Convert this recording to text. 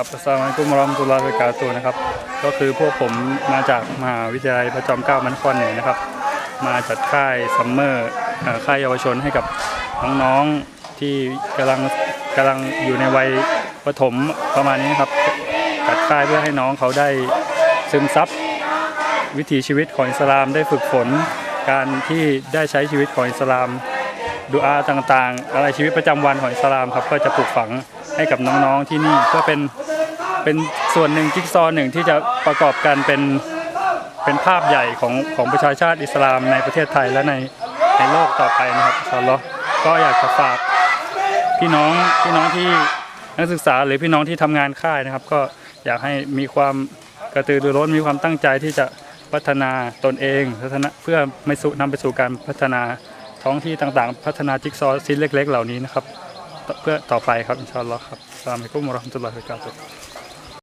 ครับอัสสลามุอะลัยกุมราะห์มตุลลอฮิวะบะเราะกาตุฮ์นะครับ ก็คือพวกผมมาจากมหาวิทยาลัยพระจอมเกล้ามันครเหนือนะครับ มาจัดค่ายซัมเมอร์ค่ายเยาวชนให้กับน้องๆที่กำลังกำลังอยู่ในวัยประถมประมาณนี้นะครับจัดค่ายเพื่อให้น้องเขาได้ซึมซับวิถีชีวิตของอิสลามได้ฝึกฝนการที่ได้ใช้ชีวิตของอิสลามดูอาต่างๆ อะไรชีวิตประจำวันของอิสลามครับก็จะปลูกฝังให้กับน้องๆที่นี่เพื่อเป็น เป็นส่วนหนึ่งจิ๊กซอว์หนึ่งที่จะประกอบกันเป็นเป็นภาพใหญ่ของของประชาชาติอิสลามในประเทศไทยและในในโลกต่อไปนะครับชาอัลลอฮ์ก็อยากจะฝากพี่น้องพี่น้องที่นักศึกษาหรือพี่น้องที่ทำงานค่ายนะครับ ก็อยากให้มีความกระตือรือร้นมีความตั้งใจที่จะพัฒนาตนเองพัฒนาเพื่อไม่สู่นำไปสู่การพัฒนาท้องที่ต่างๆ พัฒนาจิ๊กซอว์ชิ้นเล็ก ๆ เหล่านี้นะครับ เพื่อต่อไปครับอินชาอัลลอฮ์ครับอัสลามุอะลัยกุมราะห์มตุลลอฮิวะบะเราะกาตุฮ์